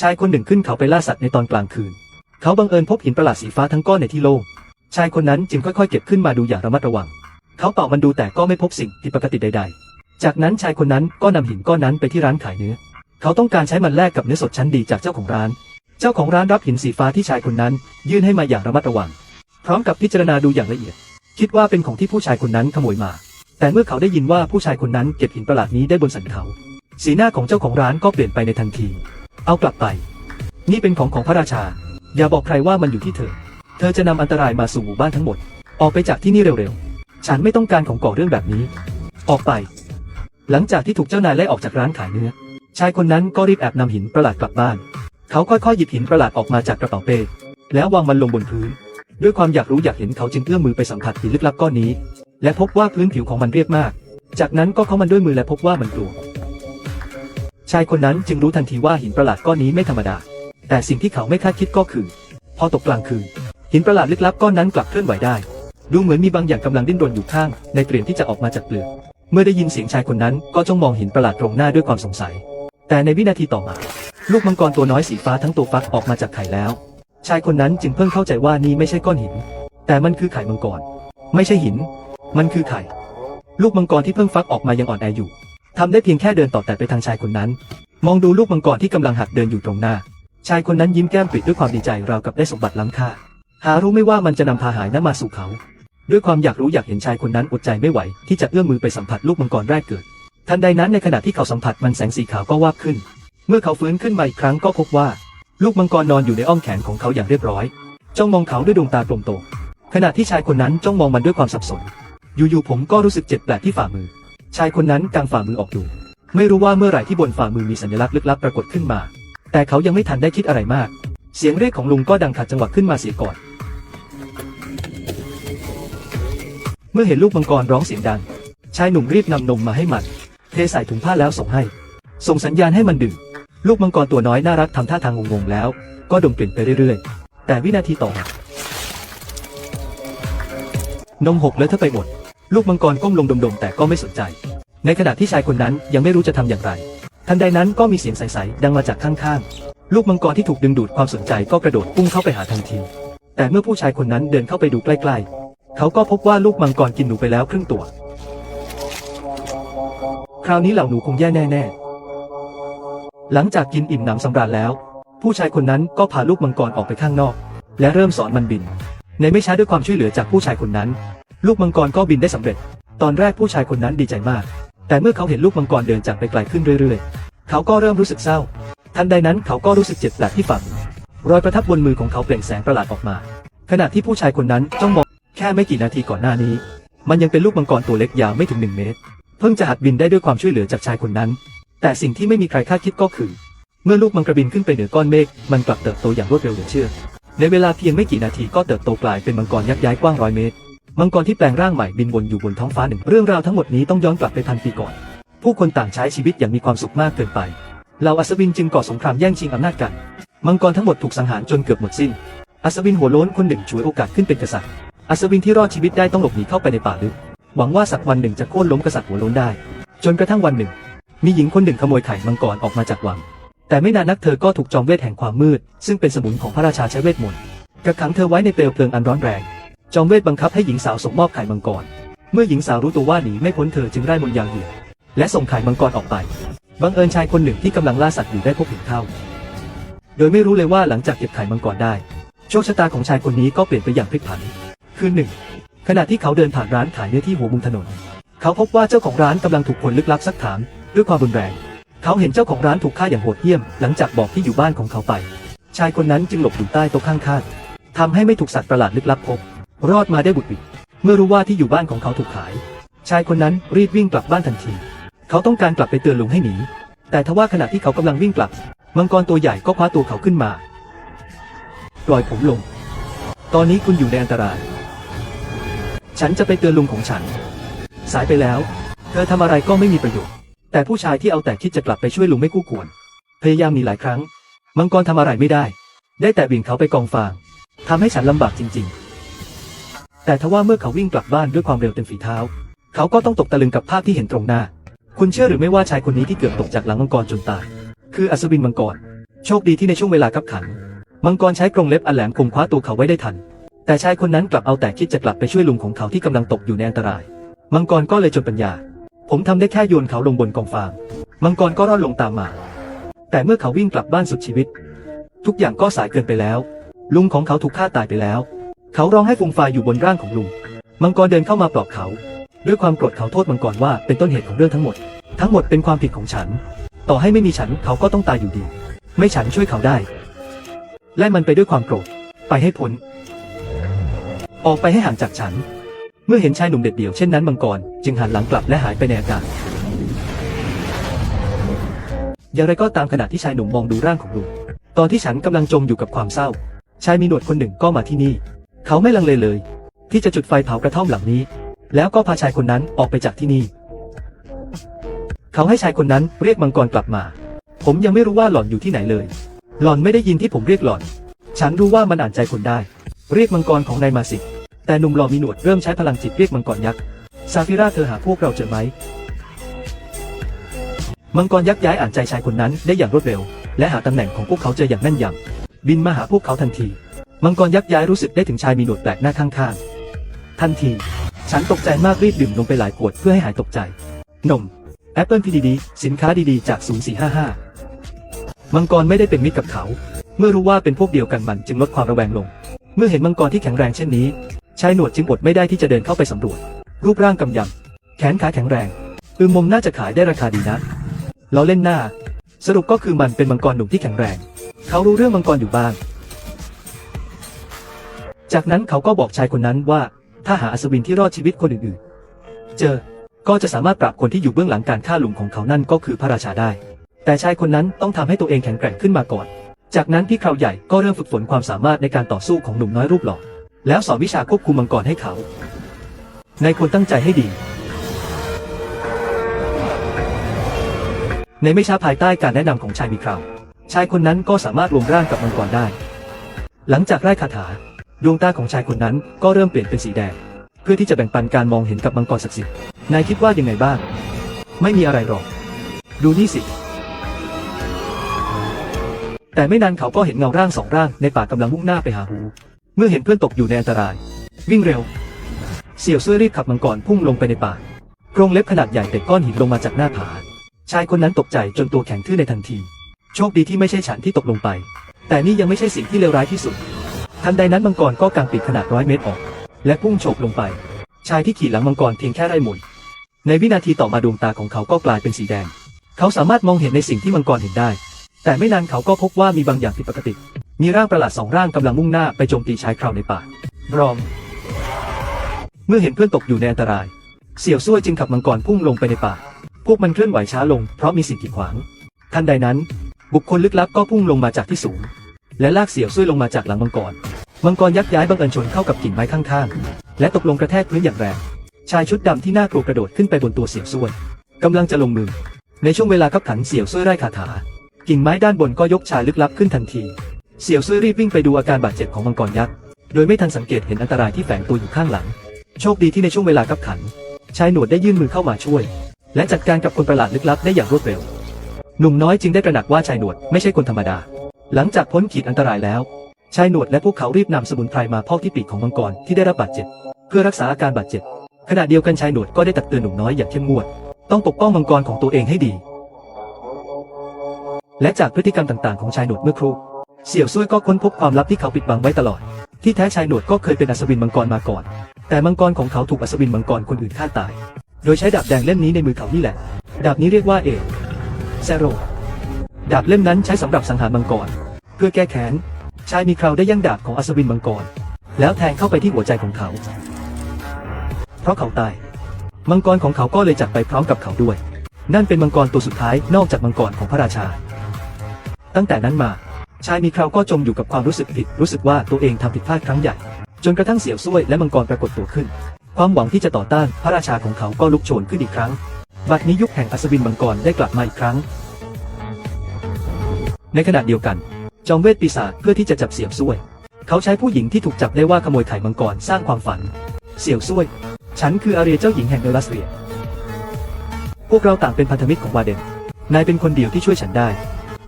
ชายคนหนึ่งขึ้นเขาไปล่าสัตว์ในตอนกลางคืน เขาบังเอิญพบหินประหลาดสีฟ้าทั้งก้อนในที่โล่ง ชายคนนั้นจึงค่อยๆ เก็บขึ้นมาดูอย่างระมัดระวัง เขาเป่ามันดูแต่ก็ไม่พบสิ่งผิดปกติใด ๆ จากนั้นชายคนนั้นก็นำหินก้อนนั้นไปที่ร้านขายเนื้อ เขาต้องการใช้มันแลกกับเนื้อสดชั้นดีจากเจ้าของร้าน เจ้าของร้านรับหินสีฟ้าที่ชายคนนั้น ยื่นให้มาอย่างระมัดระวัง พร้อมกับพิจารณาดูอย่างละเอียด คิดว่าเป็นของที่ผู้ชายคนนั้นขโมยมา แต่เมื่อเขาได้ยินว่าผู้ชายคนนั้นเก็บหินประหลาดนี้ได้บนสันเขา สีหน้าของเจ้าของร้านก็เปลี่ยนไปในทันที เอากลับไป นี่เป็นของของพระราชา อย่าบอกใครว่ามันอยู่ที่เธอ เธอจะนำอันตรายมาสู่หมู่บ้านทั้งหมด ออกไปจากที่นี่เร็วๆ ฉันไม่ต้องการของก่อเรื่องแบบนี้ ออกไป หลังจากที่ถูกเจ้านายไล่ออกจากร้านขายเนื้อ ชายคนนั้นก็รีบแอบนำหินประหลาดกลับบ้าน เขาค่อยๆหยิบหินประหลาดออกมาจากกระเป๋าเป้ แล้ววางมันลงบนพื้น ด้วยความอยากรู้อยากเห็นเขาจึงเอื้อมมือไปสัมผัสหินลึกลับก้อนนี้ และพบว่าพื้นผิวของมันเรียบมาก จากนั้นก็เข้ามันด้วยมือและพบว่ามันกลัว ชายคนนั้นจึงรู้ทันทีว่าหินประหลาดก้อนนี้ไม่ธรรมดา แต่สิ่งที่เขาไม่คาดคิดก็คือ พอตกกลางคืน หินประหลาดลึกลับก้อนนั้นกลับเคลื่อนไหวได้ ดูเหมือนมีบางอย่างกำลังดิ้นรนอยู่ข้าง ในเตรียมที่จะออกมาจากเปลือก เมื่อได้ยินเสียงชายคนนั้นก็จ้องมองหินประหลาดตรงหน้าด้วยความสงสัย แต่ในวินาทีต่อมา ลูกมังกรตัวน้อยสีฟ้าทั้งตัวฟักออกมาจากไข่แล้ว ชายคนนั้นจึงเพิ่งเข้าใจว่านี่ไม่ใช่ก้อนหิน แต่มันคือไข่มังกร ไม่ใช่หิน มันคือไข่ ลูกมังกรที่เพิ่งฟักออกมายังอ่อนแออยู่ ทำได้เพียงแค่เดินต่อแต่ไปทางชายคนนั้น มองดูลูกมังกรที่กำลังหักเดินอยู่ตรงหน้า ชายคนนั้นยิ้มแก้มปริด้วยความดีใจราวกับได้สมบัติล้ำค่า หารู้ไม่ว่ามันจะนำพาหายนั้นมาสู่เขา ด้วยความอยากรู้อยากเห็นชายคนนั้นอดใจไม่ไหว ที่จะเอื้อมมือไปสัมผัสลูกมังกรแรกเกิด ทันใดนั้นในขณะที่เขาสัมผัสมันแสงสีขาวก็วาบขึ้น เมื่อเขาฟื้นขึ้นมาอีกครั้งก็พบว่า ลูกมังกรนอนอยู่ในอ้อมแขนของเขาอย่างเรียบร้อยจ้องมองเขาด้วยดวงตากลมโตขณะที่ชายคนนั้นจ้องมองมันด้วยความสับสน อยู่ๆผมก็รู้สึกเจ็บแปลกที่ฝ่ามือ ชายคนนั้นกางฝ่ามือออกดูไม่รู้ว่าเมื่อไหร่ที่บนฝ่ามือมีสัญลักษณ์ลึกลับปรากฏขึ้นมา แต่เขายังไม่ทันได้คิดอะไรมาก เสียงเรียกของลุงก็ดังขัดจังหวะขึ้นมาเสียก่อน เมื่อเห็นลูกมังกรร้องเสียงดัง ชายหนุ่มรีบนำนมมาให้มัน เทใส่ถุงผ้าแล้วส่งให้ ส่งสัญญาณให้มันดื่ม ลูกมังกรตัวน้อยน่ารักทำท่าทางงงๆแล้ว ก็ดมกลิ่นไปเรื่อยๆ แต่วินาทีต่อมานมหกเลอะเทอะไปหมด ลูกมังกรก้มลงดมๆแต่ก็ไม่สนใจ ในขณะที่ชายคนนั้นยังไม่รู้จะทำอย่างไรทันใดนั้นก็มีเสียงใสๆดังมาจากข้างๆ ลูกมังกรที่ถูกดึงดูดความสนใจก็กระโดดพุ่งเข้าไปหาทันที แต่เมื่อผู้ชายคนนั้นเดินเข้าไปดูใกล้ๆ เขาก็พบว่าลูกมังกรกินหนูไปแล้วครึ่งตัว คราวนี้เหล่าหนูคงแย่แน่ๆ หลังจากกินอิ่มหนำสำราญแล้ว ผู้ชายคนนั้นก็พาลูกมังกรออกไปข้างนอก และเริ่มสอนมันบิน ในไม่ช้าด้วยความช่วยเหลือจากผู้ชายคนนั้น ลูกมังกรก็บินได้สำเร็จ ตอนแรกผู้ชายคนนั้นดีใจมาก แต่เมื่อเขาเห็นลูกมังกรเดินจากไปไกลขึ้นเรื่อยๆ เขาก็เริ่มรู้สึกเศร้า ทันใดนั้นเขาก็รู้สึกเจ็บแปลกที่ฝ่ามือรอยประทับบนมือของเขาเปล่งแสงประหลาดออกมา ขณะที่ผู้ชายคนนั้นจ้องมองแค่ไม่กี่นาทีก่อนหน้านี้ มันยังเป็นลูกมังกรตัวเล็กยาวไม่ถึงหนึ่งเมตร เพิ่งจะหัดบินได้ด้วยความช่วยเหลือจากชายคนนั้น แต่สิ่งที่ไม่มีใครคาดคิดก็คือ เมื่อลูกมังกรบินขึ้นไปเหนือก้อนเมฆมันกลับเติบโตอย่างรวดเร็วเหลือเชื่อ ในเวลาเพียงไม่กี่นาทีก็เติบโตกลายเป็นมังกรยักษ์ย้ายกว้างร้อยเมตร มังกรที่แปลงร่างใหม่บินวนอยู่บนท้องฟ้าหนึ่ง เรื่องราวทั้งหมดนี้ต้องย้อนกลับไปพันปีก่อน ผู้คนต่างใช้ชีวิตอย่างมีความสุขมากเกินไปเหล่าอัศวินจึงก่อสงครามแย่งชิงอำนาจกัน มังกรทั้งหมดถูกสังหารจนเกือบหมดสิ้น อัศวินหัวโล้นคนหนึ่งฉวยโอกาสขึ้นเป็นกษัตริย์ อัศวินที่รอดชีวิตได้ต้องหลบหนีเข้าไปในป่าลึก หวังว่าสักวันหนึ่งจะโค่นล้มกษัตริย์หัวโล้นได้ จนกระทั่งวันหนึ่ง มีหญิงคนหนึ่งขโมยไข่มังกรออกมาจากวัง แต่ไม่นานนักเธอก็ถูกจอมเวทแห่งความมืด ซึ่งเป็นสมุนของพระราชาใช้เวทมนต์กักขังเธอไว้ในเปลวเพลิงอันร้อนแรง จอมเวทบังคับให้หญิงสาวส่งมอบไข่มังกร เมื่อหญิงสาวรู้ตัวว่าหนีไม่พ้นเธอจึงไล่มนยาเหยื่อและส่งไข่มังกรออกไป บังเอิญชายคนหนึ่งที่กำลังล่าสัตว์อยู่ได้พบเห็นเข้า โดยไม่รู้เลยว่าหลังจากเก็บไข่มังกรได้ โชคชะตาของชายคนนี้ก็เปลี่ยนไปอย่างพลิกผัน คืนหนึ่ง ขณะที่เขาเดินผ่านร้านขายเนื้อที่หัวมุมถนน เขาพบว่าเจ้าของร้านกำลังถูกคนลึกลับซักถาม ด้วยความรุนแรง เขาเห็นเจ้าของร้านถูกฆ่าอย่างโหดเหี้ยม หลังจากบอกที่อยู่บ้านของเขาไป ชายคนนั้นจึงหลบอยู่ใต้โต๊ะข้างๆทำให้ไม่ถูกสัตว์ประหลาดลึกลับพบ รอดมาได้บุดหวิดเมื่อรู้ว่าที่อยู่บ้านของเขาถูกขาย ชายคนนั้นรีบวิ่งกลับบ้านทันที เขาต้องการกลับไปเตือนลุงให้หนี แต่ทว่าขณะที่เขากำลังวิ่งกลับ มังกรตัวใหญ่ก็คว้าตัวเขาขึ้นมา ปล่อยผมลง ตอนนี้คุณอยู่ในอันตราย ฉันจะไปเตือนลุงของฉัน สายไปแล้ว เธอทำอะไรก็ไม่มีประโยชน์ แต่ผู้ชายที่เอาแต่คิดจะกลับไปช่วยลุงไม่คู่ควร พยายามหนีหลายครั้ง มังกรทำอะไรไม่ได้ ได้แต่บิ่งเขาไปกองฟางทำให้ฉันลำบากจริง ๆ แต่ทว่าเมื่อเขาวิ่งกลับบ้านด้วยความเร็วเต็มฝีเท้า เขาก็ต้องตกตะลึงกับภาพที่เห็นตรงหน้า คุณเชื่อหรือไม่ว่าชายคนนี้ที่เกือบตกจากหลังมังกรจนตาย คืออัศวินมังกร โชคดีที่ในช่วงเวลาคับขัน มังกรใช้กรงเล็บอันแหลมคมคว้าตัวเขาไว้ได้ทัน แต่ชายคนนั้นกลับเอาแต่คิดจะกลับไปช่วยลุงของเขาที่กำลังตกอยู่ในอันตราย มังกรก็เลยจนปัญญา ผมทำได้แค่โยนเขาลงบนกองฟาง มังกรก็รอดลงตามมา แต่เมื่อเขาวิ่งกลับบ้านสุดชีวิต ทุกอย่างก็สายเกินไปแล้ว ลุงของเขาถูกฆ่าตายไปแล้ว เขาร้องให้ฟูมฟายอยู่บนร่างของลุง มังกรเดินเข้ามาปลอบเขา ด้วยความโกรธเขาโทษมังกรว่าเป็นต้นเหตุของเรื่องทั้งหมด ทั้งหมดเป็นความผิดของฉัน ต่อให้ไม่มีฉันเขาก็ต้องตายอยู่ดี ไม่ฉันช่วยเขาได้ และมันไปด้วยความโกรธ ไปให้พ้น ออกไปให้ห่างจากฉัน เมื่อเห็นชายหนุ่มเด็ดเดี่ยวเช่นนั้นมังกรจึงหันหลังกลับและหายไปในอากาศ อย่างไรก็ตามขณะที่ชายหนุ่มมองดูร่างของลุง ตอนที่ฉันกำลังจมอยู่กับความเศร้า ชายมีหนวดคนหนึ่งก็มาที่นี่ เขาไม่ลังเลเลย ที่จะจุดไฟเผากระท่อมหลังนี้ แล้วก็พาชายคนนั้นออกไปจากที่นี่ เขาให้ชายคนนั้นเรียกมังกรกลับมา ผมยังไม่รู้ว่าหล่อนอยู่ที่ไหนเลย หล่อนไม่ได้ยินที่ผมเรียกหล่อน ฉันรู้ว่ามันอ่านใจคนได้ เรียกมังกรของนายมาสิ แต่หนุ่มหล่อมีหนวดเริ่มใช้พลังจิตเรียกมังกรยักษ์ซาฟิราเธอหาพวกเราเจอไหม มังกรยักษ์ย้ายอ่านใจชายคนนั้นได้อย่างรวดเร็ว และหาตำแหน่งของพวกเขาเจออย่างแม่นยำบินมาหาพวกเขาทันที มังกรยักษ์ย้ายรู้สึกได้ถึงชายมีหนวดแปลกหน้าข้างๆ ทันที ฉันตกใจมากรีบดื่มลงไปหลายขวดเพื่อให้หายตกใจ นม แอปเปิลพีดีสินค้าดีๆ จาก 0455 มังกรไม่ได้เป็นมิตรกับเขา เมื่อรู้ว่าเป็นพวกเดียวกันมันจึงลดความระแวงลง เมื่อเห็นมังกรที่แข็งแรงเช่นนี้ ชายหนวดจึงอดไม่ได้ที่จะเดินเข้าไปสำรวจ รูปร่างกำยำ แขนขาแข็งแรง อืมมมน่าจะขายได้ราคาดีนะเราเล่นหน้า สรุปก็คือมันเป็นมังกรหนุ่มที่แข็งแรง เขารู้เรื่องมังกรอยู่บ้าง จากนั้นเขาก็บอกชายคนนั้นว่า ถ้าหาอัศวินที่รอดชีวิตคนอื่นๆ เจอ ก็จะสามารถปราบคนที่อยู่เบื้องหลังการฆ่าลุงของเขานั่นก็คือพระราชาได้ แต่ชายคนนั้นต้องทำให้ตัวเองแข็งแกร่งขึ้นมาก่อน จากนั้นพี่คราวใหญ่ก็เริ่มฝึกฝนความสามารถในการต่อสู้ของหนุ่มน้อยรูปหล่อ แล้วสอนวิชาควบคุมมังกรให้เขานายควรตั้งใจให้ดี ในไม่ช้าภายใต้การแนะนำของชายมีคราว ชายคนนั้นก็สามารถรวมร่างกับมังกรได้ หลังจากไล่คาถา ดวงตาของชายคนนั้นก็เริ่มเปลี่ยนเป็นสีแดง เพื่อที่จะแบ่งปันการมองเห็นกับมังกรศักดิ์สิทธิ์นายคิดว่ายังไงบ้าง ไม่มีอะไรหรอก ดูนี่สิ แต่ไม่นานเขาก็เห็นเงาร่างสองร่างในป่ากำลังมุ่งหน้าไปหาหู เมื่อเห็นเพื่อนตกอยู่ในอันตราย วิ่งเร็ว เสี่ยวซ่วยรีบขับมังกรพุ่งลงไปในป่ากรงเล็บขนาดใหญ่เตะก้อนหินลงมาจากหน้าผา ชายคนนั้นตกใจจนตัวแข็งทื่อในทันที โชคดีที่ไม่ใช่ฉันที่ตกลงไป แต่นี่ยังไม่ใช่สิ่งที่เลวร้ายที่สุด ทันใดนั้นมังกรก็กางปีกขนาดร้อยเมตรออก และพุ่งโฉบลงไป ชายที่ขี่หลังมังกรเพียงแค่ไร่หมุน ในวินาทีต่อมาดวงตาของเขาก็กลายเป็นสีแดง เขาสามารถมองเห็นในสิ่งที่มังกรเห็นได้ แต่ไม่นานเขาก็พบว่ามีบางอย่างผิดปกติ มีร่างประหลาดสองร่างกำลังมุ่งหน้าไปโจมตีชายคราวในป่าบรอม เมื่อเห็นเพื่อนตกอยู่ในอันตราย เสี่ยวซ่วยจึงขับมังกรพุ่งลงไปในป่า พวกมันเคลื่อนไหวช้าลงเพราะมีสิ่งกีดขวาง ทันใดนั้น บุคคลลึกลับก็พุ่งลงมาจากที่สูง และลากเสี่ยวซ่วยลงมาจากหลังมังกร มังกรยักษ์ย้ายบังเอิญชนเข้ากับกิ่งไม้ข้างๆ และตกลงกระแทกพื้นอย่างแรง ชายชุดดำที่น่ากลัวกระโดดขึ้นไปบนตัวเสี่ยวซ่วยกำลังจะลงมือ ในช่วงเวลาขับขันเสี่ยวซ่วยไร้คาถา กิ่งไม้ด้านบนก็ยกชายลึกลับขึ้นทันที เสี่ยวซ่วยรีบวิ่งไปดูอาการบาดเจ็บของมังกรยักษ์ โดยไม่ทันสังเกตเห็นอันตรายที่แฝงตัวอยู่ข้างหลัง โชคดีที่ในช่วงเวลาขับขัน ชายหนวดได้ยื่นมือเข้ามาช่วย และจัดการกับคนประหลาดลึกลับได้อย่างรวดเร็ว หนุ่มน้อยจึงได้ตระหนักว่าชายหนวดไม่ใช่คนธรรมดา หลังจากพ้นขีดอันตรายแล้ว ชายหนวดและพวกเขารีบนำสมุนไพรมาพอกที่ปีกของมังกรที่ได้รับบาดเจ็บ เพื่อรักษาอาการบาดเจ็บ ขณะเดียวกันชายหนวดก็ได้ตักเตือนหนุ่มน้อยอย่างเข้มงวด ต้องปกป้องมังกรของตัวเองให้ดี และจากพฤติกรรมต่างๆของชายหนวดเมื่อครู่เสี่ยวซุยก็ค้นพบความลับที่เขาปิดบังไว้ตลอด ที่แท้ชายหนวดก็เคยเป็นอัศวินมังกรมาก่อน แต่มังกรของเขาถูกอัศวินมังกรคนอื่นฆ่าตาย โดยใช้ดาบแดงเล่มนี้ในมือเขานี่แหละ ดาบนี้เรียกว่าเอเซโร ดาบเล่มนั้นใช้สำหรับสังหารมังกร เพื่อแก้แค้น ชายมีคราวได้ยั่งดาบของอัศวินมังกร แล้วแทงเข้าไปที่หัวใจของเขา เพราะเขาตาย มังกรของเขาก็เลยจากไปพร้อมกับเขาด้วย นั่นเป็นมังกรตัวสุดท้ายนอกจากมังกรของพระราชา ตั้งแต่นั้นมา ชายมีคราวก็จมอยู่กับความรู้สึกผิด รู้สึกว่าตัวเองทำผิดพลาดครั้งใหญ่ จนกระทั่งเสียวซ่วยและมังกรปรากฏตัวขึ้น ความหวังที่จะต่อต้านพระราชาของเขาก็ลุกโชนขึ้นอีกครั้ง บัดนี้ยุคแห่งอัศวินมังกรได้กลับมาอีกครั้ง ในขณะเดียวกัน จอมเวทปีศาจเพื่อที่จะจับเสี่ยวซ่วย เขาใช้ผู้หญิงที่ถูกจับได้ว่าขโมยไข่มังกรสร้างความฝัน เสี่ยวซ่วย ฉันคืออาเรียเจ้าหญิงแห่งเอลัสเรีย พวกเราต่างเป็นพันธมิตรของวาเดน นายเป็นคนเดียวที่ช่วยฉันได้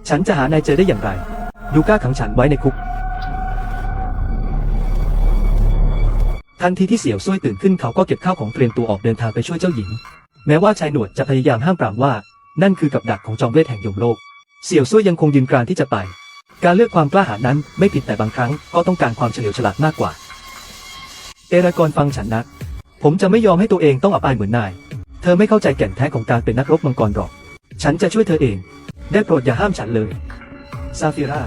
ฉันจะหานายเจอได้อย่างไรยูก้าขังฉันไว้ในคุก ทันทีที่เสี่ยวซุยตื่นขึ้นเขาก็เก็บข้าวของเตรียมตัวออกเดินทางไปช่วยเจ้าหญิง แม้ว่าชายหนวดจะพยายามห้ามปรามว่า นั่นคือกับดักของจอมเวทแห่งยมโลก เสี่ยวซุยยังคงยืนกรานที่จะไป การเลือกความกล้าหาญนั้นไม่ผิดแต่บางครั้งก็ต้องการความเฉลียวฉลาดมากกว่า เอรากอนฟังฉันนะ ผมจะไม่ยอมให้ตัวเองต้องอับอายเหมือนนาย เธอไม่เข้าใจแก่นแท้ของการเป็นนักรบมังกรหรอก ฉันจะช่วยเธอเอง ได้โปรดอย่าห้ามฉันเลย ซาฟิรา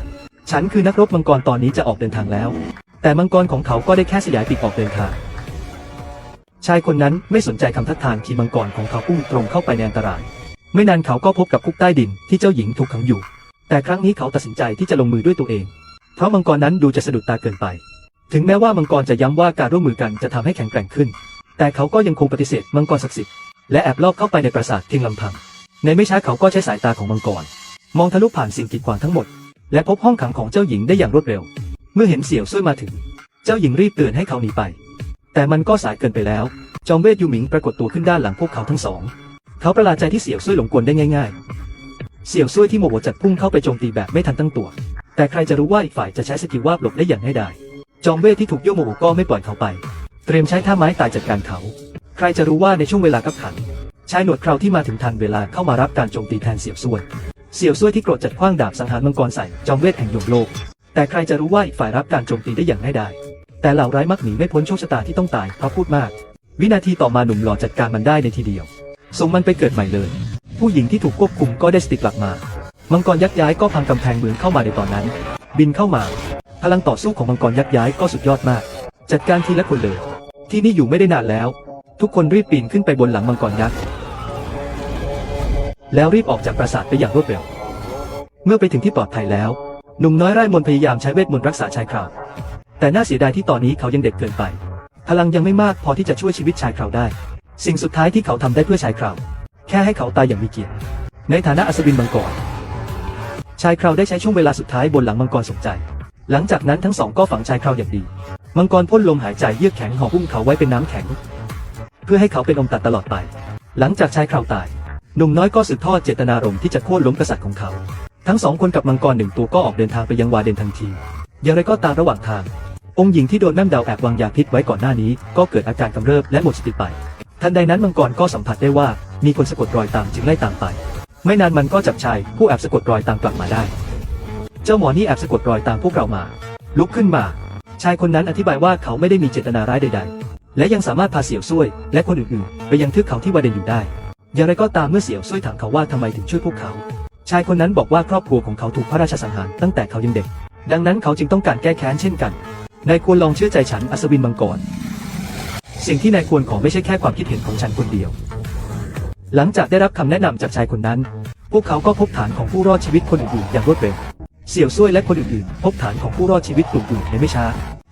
ฉันคือนักรบมังกรตอนนี้จะออกเดินทางแล้ว แต่มังกรของเขาก็ได้แค่สยายปีกออกเดินทาง ชายคนนั้นไม่สนใจคำทักทานที่มังกรของเขาพุ่งตรงเข้าไปในอันตราย ไม่นานเขาก็พบกับคุกใต้ดินที่เจ้าหญิงถูกขังอยู่ แต่ครั้งนี้เขาตัดสินใจที่จะลงมือด้วยตัวเอง เพราะมังกรนั้นดูจะสะดุดตาเกินไป ถึงแม้ว่ามังกรจะย้ำว่าการร่วมมือกันจะทำให้แข็งแกร่งขึ้น แต่เขาก็ยังคงปฏิเสธมังกรศักดิ์สิทธิ์และแอบลอบเข้าไปในปราสาทเพียงลำพัง ในไม่ช้าเขาก็ใช้สายตาของมังกร มองทะลุผ่านสิ่งกีดขวางทั้งหมด และพบห้องขังของเจ้าหญิงได้อย่างรวดเร็ว เมื่อเห็นเสี่ยวซุ่ยมาถึง เจ้าหญิงรีบเตือนให้เขาหนีไป แต่มันก็สายเกินไปแล้ว จอมเวทยูหมิงปรากฏตัวขึ้นด้านหลังพวกเขาทั้งสอง เขาประหลาดใจที่เสี่ยวซุยหลงกลได้ง่าย ๆ เสี่ยวซุยที่โมโหจัดพุ่งเข้าไปโจมตีแบบไม่ทันตั้งตัว แต่ใครจะรู้ว่าอีกฝ่ายจะใช้สกิลวาบหลบได้อย่างง่ายดายจอมเวทที่ถูกโยโมโหก็ไม่ปล่อยเขาไป เตรียมใช้ท่าไม้ตายจัดการเขา ใครจะรู้ว่าในช่วงเวลากับขันชายหนวดคราวที่มาถึงทันเวลาเข้ามารับการโจมตีแทนเสี่ยวซุยเสี่ยวซุยที่โกรธจัดขว้างดาบสังหารมังกรใส่จอมเวทแห่งหยมโลก แต่ใครจะรู้ว่าอีกฝ่ายรับการโจมตีได้อย่างง่ายดายแต่เหล่าร้ายมักหนีไม่พ้นโชคชะตาที่ต้องตายเพราะพูดมาก วินาทีต่อมาหนุ่มหล่อจัดการมันได้ในทีเดียว ส่งมันไปเกิดใหม่เลย ผู้หญิงที่ถูกควบคุมก็ได้สติกลับมา มังกรยักษ์ย้ายก็พังกำแพงเมืองเข้ามาในตอนนั้น บินเข้ามา พลังต่อสู้ของมังกรยักษ์ย้ายก็สุดยอดมาก จัดการทีละคนเลย ที่นี่อยู่ไม่ได้นานแล้ว ทุกคนรีบปีนขึ้นไปบนหลังมังกรยักษ์แล้วรีบออกจากปราสาทไปอย่างรวดเร็ว เมื่อไปถึงที่ปลอดภัยแล้ว หนุ่มน้อยไร้มนพยายามใช้เวทมนต์รักษาชายคราว แต่น่าเสียดายที่ตอนนี้เขายังเด็กเกินไป พลังยังไม่มากพอที่จะช่วยชีวิตชายคราวได้ สิ่งสุดท้ายที่เขาทำได้เพื่อชายคราว แค่ให้เขาตายอย่างมีเกียรติ ในฐานะอัศวินมังกร ชายคราวได้ใช้ช่วงเวลาสุดท้ายบนหลังมังกรสมใจ หลังจากนั้นทั้งสองก็ฝังชายคราวอย่างดี มังกรพ่นลมหายใจเยือกแข็งห่อหุ้มเขาไว้เป็นน้ำแข็ง เพื่อให้เขาเป็นองค์ตัดตลอดไป หลังจากชายคราวตายหนุ่มน้อยก็สืบทอดเจตนารมณ์ที่จะโค่นล้มกษัตริย์ของเขา ทั้งสองคนกับมังกรหนึ่งตัวก็ออกเดินทางไปยังวาเดนทันที อย่างไรก็ตามระหว่างทาง องค์หญิงที่โดนแม่มดาวแอบวางยาพิษไว้ก่อนหน้านี้ ก็เกิดอาการกำเริบและหมดสติไป ทันใดนั้นมังกรก็สัมผัสได้ว่ามีคนสะกดรอยตามจึงไล่ตามไป ไม่นานมันก็จับชายผู้แอบสะกดรอยตามกลับมาได้ เจ้าหมอนี่แอบสะกดรอยตามพวกเรามา ลุกขึ้นมา ชายคนนั้นอธิบายว่าเขาไม่ได้มีเจตนาร้ายใด ๆ และยังสามารถพาเสี่ยวซุยและคนอื่นๆ ไปยังเทือกเขาที่วาเดนอยู่ได้ อย่างไรก็ตามเมื่อเสี่ยวซุยถามเขาว่าทำไมถึงช่วยพวกเขา ชายคนนั้นบอกว่าครอบครัวของเขาถูกพระราชสังหารตั้งแต่เขายังเด็ก ดังนั้นเขาจึงต้องการแก้แค้นเช่นกันนายควรลองเชื่อใจฉันอัศวินมังกร สิ่งที่นายควรขอไม่ใช่แค่ความคิดเห็นของฉันคนเดียว หลังจากได้รับคำแนะนำจากชายคนนั้น พวกเขาก็พบฐานของผู้รอดชีวิตคนอื่นๆอย่างรวดเร็วเสี่ยวซุยและคนอื่นๆ พบฐานของผู้รอดชีวิตกลุ่มอื่นในไม่ช้า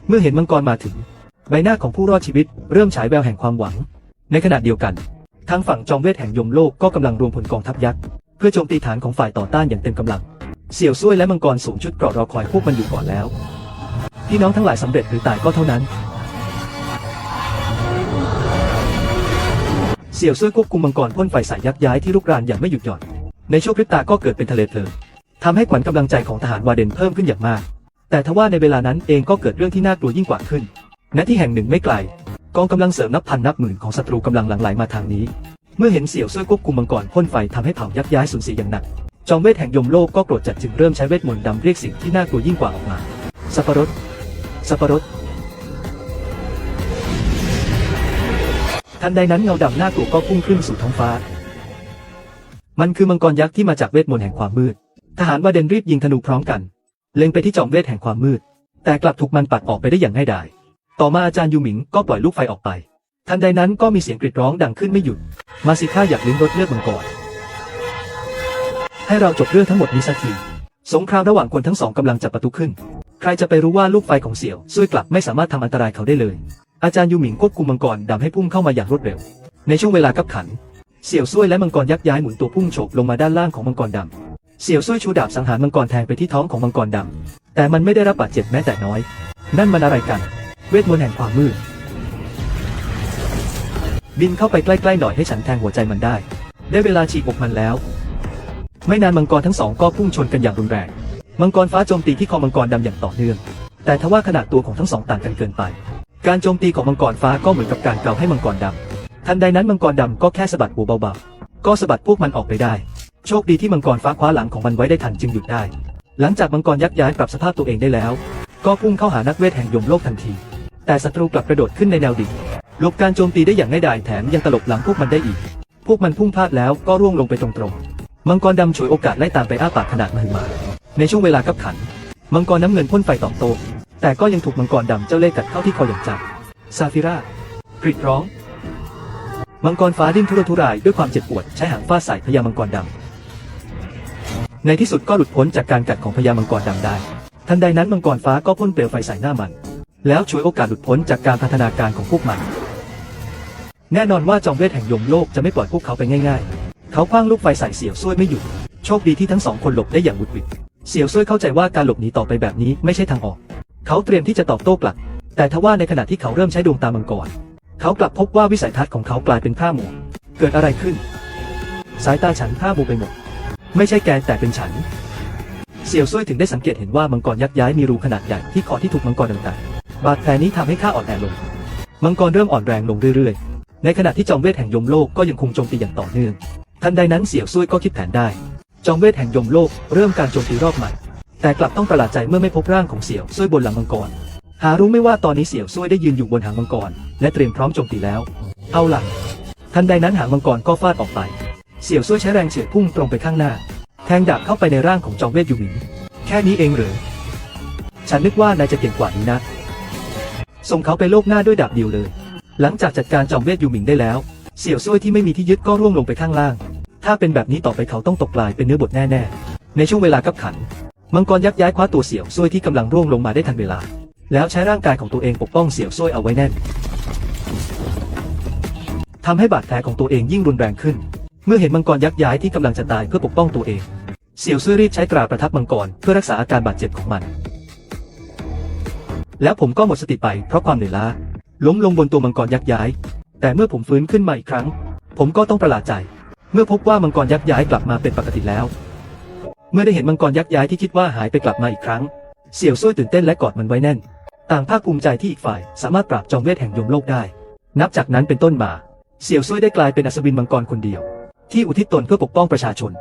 เมื่อเห็นมังกรมาถึง ใบหน้าของผู้รอดชีวิตเริ่มฉายแววแห่งความหวัง ในขณะเดียวกัน ทางฝั่งจอมเวทแห่งยมโลกก็กำลังรวมพลกองทัพยักษ์เพื่อโจมตีฐานของฝ่ายต่อต้านอย่างเต็มกำลัง เสี่ยวซุยและมังกรสวมชุดเกราะรอคอยพวกมันอยู่ก่อนแล้ว พี่น้องทั้งหลายสำเร็จหรือตายก็เท่านั้น เสี่ยวซุยควบคุมมังกรพ่นไฟใส่ยักษ์ย้ายที่ลุกรานอย่างไม่หยุดหย่อน ในช่วงพริบตาก็เกิดเป็นทะเลเพลิงทำให้ขวัญกำลังใจของทหารวาเดนเพิ่มขึ้นอย่างมาก แต่ทว่าในเวลานั้นเองก็เกิดเรื่องที่น่ากลัวยิ่งกว่าขึ้น ณ ที่แห่งหนึ่งไม่ไกล กองกำลังเสริมนับพันนับหมื่นของศัตรูกำลังหลั่งไหลมาทางนี้ เมื่อเห็นเสี่ยวซุยควบคุมมังกรพ่นไฟทำให้เผ่ายักษ์ย้ายสูญเสียอย่างหนัก จอมเวทแห่งยมโลกก็โกรธจัดจึงเริ่มใช้เวทมนต์ดำเรียกสิ่งที่น่ากลัวยิ่งกว่าออกมา สัปปะรด สัปปะรด ทันใดนั้นเงาดำหน่ากลัวก็พุ่งขึ้นสู่ท้องฟ้า มันคือมังกรยักษ์ที่มาจากเวทมนต์แห่งความมืด ทหารวาเดนรีบยิงธนูพร้อมกัน เล็งไปที่จอมเวทแห่งความมืด แต่กลับถูกมันปัดออกไปได้อย่างง่ายดาย ต่อมาอาจารย์ยูหมิงก็ปล่อยลูกไฟออกไป ทันใดนั้นก็มีเสียงกรีดร้องดังขึ้นไม่หยุด มาสิข้าอยากลิ้มรสเลือดมังกร ให้เราจบเรื่องทั้งหมดนี้สักที สงครามระหว่างคนทั้งสองกำลังจะประทุขึ้น ใครจะไปรู้ว่าลูกไฟของเสี่ยวซุยกลับไม่สามารถทำอันตรายเขาได้เลย อาจารย์ยูหมิงควบคุมมังกรดำให้พุ่งเข้ามาอย่างรวดเร็ว ในช่วงเวลากับขัน เสี่ยวซุยและมังกรยักษ์ย้ายหมุนตัวพุ่งโฉบลงมาด้านล่างของมังกรดำเสี่ยวซุยชูดาบสังหารมังกรแทงไปที่ท้องของมังกรดำแต่มันไม่ได้รับบาดเจ็บแม้แต่น้อย นั่นมันอะไรกัน เวทมนต์แห่งความมืด บินเข้าไปใกล้ๆหน่อยให้ฉันแทงหัวใจมันได้ ได้เวลาฉีกอกมันแล้ว ไม่นานมังกรทั้งสองก็พุ่งชนกันอย่างรุนแรงมังกรฟ้าโจมตีที่คอมังกรดำอย่างต่อเนื่อง แต่ทว่าขนาดตัวของทั้งสองต่างกันเกินไป การโจมตีของมังกรฟ้าก็เหมือนกับการเกาให้มังกรดำทันใดนั้นมังกรดำก็แค่สะบัดหัวเบาๆ ก็สะบัดพวกมันออกไปได้ โชคดีที่มังกรฟ้าคว้าหลังของมันไว้ได้ทันจึงหยุดได้ หลังจากมังกรยักษ์ย้ายปรับสภาพตัวเองได้แล้ว ก็พุ่งเข้าหานักเวทแห่งยมโลกทันที แต่ศัตรูกลับกระโดดขึ้นในแนวดิ่งหลบการโจมตีได้อย่างง่ายดายแถมยังตลบหลังพวกมันได้อีก พวกมันพุ่งพลาดแล้วก็ร่วงลงไปตรงๆ มังกรดำฉวยโอกาสไล่ตามไปอ้าปากขนาดมหึมา ในช่วงเวลากับขัน มังกรน้ำเงินพ่นไฟตอบโต้ แต่ก็ยังถูกมังกรดำเจ้าเล่ห์กัดเข้าที่คออย่างจังซาฟิรากรีดร้อง มังกรฟ้าดิ้นทุรทุรายด้วยความเจ็บปวดใช้หางฟาดใส่พญามังกรดำในที่สุดก็หลุดพ้นจากการกัดของพญามังกรดำได้ ทันใดนั้นมังกรฟ้าก็พ่นเปลวไฟใส่หน้ามัน แล้วฉวยโอกาสหลุดพ้นจากการพัฒนาการของพวกมัน แน่นอนว่าจอมเวทแห่งยมโลกจะไม่ปล่อยพวกเขาไปง่าย ๆ เขาคว้างลูกไฟใส่เสี่ยวซ่วยไม่หยุดโชคดีที่ทั้งสองคนหลบได้อย่างหวุดหวิดเสี่ยวซ่วยเข้าใจว่าการหลบหนีต่อไปแบบนี้ไม่ใช่ทางออก เขาเตรียมที่จะตอบโต้กลับ แต่ทว่าในขณะที่เขาเริ่มใช้ดวงตามังกร เขากลับพบว่าวิสัยทัศน์ของเขากลายเป็นผ้าหมัวเกิดอะไรขึ้น สายตาฉันผ้ามัวไปหมด ไม่ใช่แกแต่เป็นฉัน เสี่ยวซ่วยถึงได้สังเกตเห็นว่ามังกรยักษ์ย้ายมีรูขนาดใหญ่ที่คอที่ถูกมังกรต่างๆ บาดแผลนี้ทำให้ข้าอ่อนแอลง มังกรเริ่มอ่อนแรงลงเรื่อยๆ ในขณะที่จอมเวทแห่งยมโลกก็ยังคงโจมตีอย่างต่อเนื่อง ทันใดนั้นเสี่ยวซ่วยก็คิดแผนได้ จอมเวทแห่งยมโลกเริ่มการโจมตีรอบใหม่ แต่กลับต้องประหลาดใจเมื่อไม่พบร่างของเสี่ยวซ่วยบนหลังมังกร หารู้ไม่ว่าตอนนี้เสี่ยวซ่วยได้ยืนอยู่บนหางมังกร และเตรียมพร้อมโจมตีแล้ว เอาล่ะ ทันใดนั้นหางมังกรก็ฟาดออกไป เสี่ยวซ่วยใช้แรงเฉื่อยพุ่งตรงไปข้างหน้า แทงดาบเข้าไปในร่างของจอมเวทยูหมิงแค่นี้เองเหรอ ฉันนึกว่านายจะเก่งกว่านี้นะ ส่งเขาไปโลกหน้าด้วยดาบเดียวเลย หลังจากจัดการจอมเวทยูหมิงได้แล้ว เสี่ยวซ่วยที่ไม่มีที่ยึดก็ร่วงลงไปข้างล่าง ถ้าเป็นแบบนี้ต่อไปเขาต้องตกกลายเป็นเนื้อบดแน่ๆ ในช่วงเวลากับขัน มังกรยักษ์ย้ายคว้าตัวเสี่ยวซ่วยที่กำลังร่วงลงมาได้ทันเวลา แล้วใช้ร่างกายของตัวเองปกป้องเสี่ยวซ่วยเอาไว้แน่นทำให้บาดแผลของตัวเองยิ่งรุนแรงขึ้น เมื่อเห็นมังกรยักษ์ย้ายที่กำลังจะตายเพื่อปกป้องตัวเอง เสี่ยวซ่วยรีบใช้ตราประทับมังกรเพื่อรักษาอาการบาดเจ็บของมัน แล้วผมก็หมดสติไปเพราะความเหนื่อยล้า ล้มลงบนตัวมังกรยักษ์ย้าย แต่เมื่อผมฟื้นขึ้นมาอีกครั้ง ผมก็ต้องประหลาดใจ เมื่อพบว่ามังกรยักษ์ย้ายกลับมาเป็นปกติแล้ว เมื่อได้เห็นมังกรยักษ์ย้ายที่คิดว่าหายไปกลับมาอีกครั้ง เสี่ยวซ่ยตื่นเต้นและกอดมันไว้แน่น ต่างภาคภูมิใจที่อีกฝ่ายสามารถปราบจอมเวทแห่งยมโลกได้ นับจากนั้นเป็นต้นมา เสี่ยวซ่ยได้กลายเป็นอัศวินมังกรคนเดียว ที่อุทิศตนเพื่อปกป้องประชาชน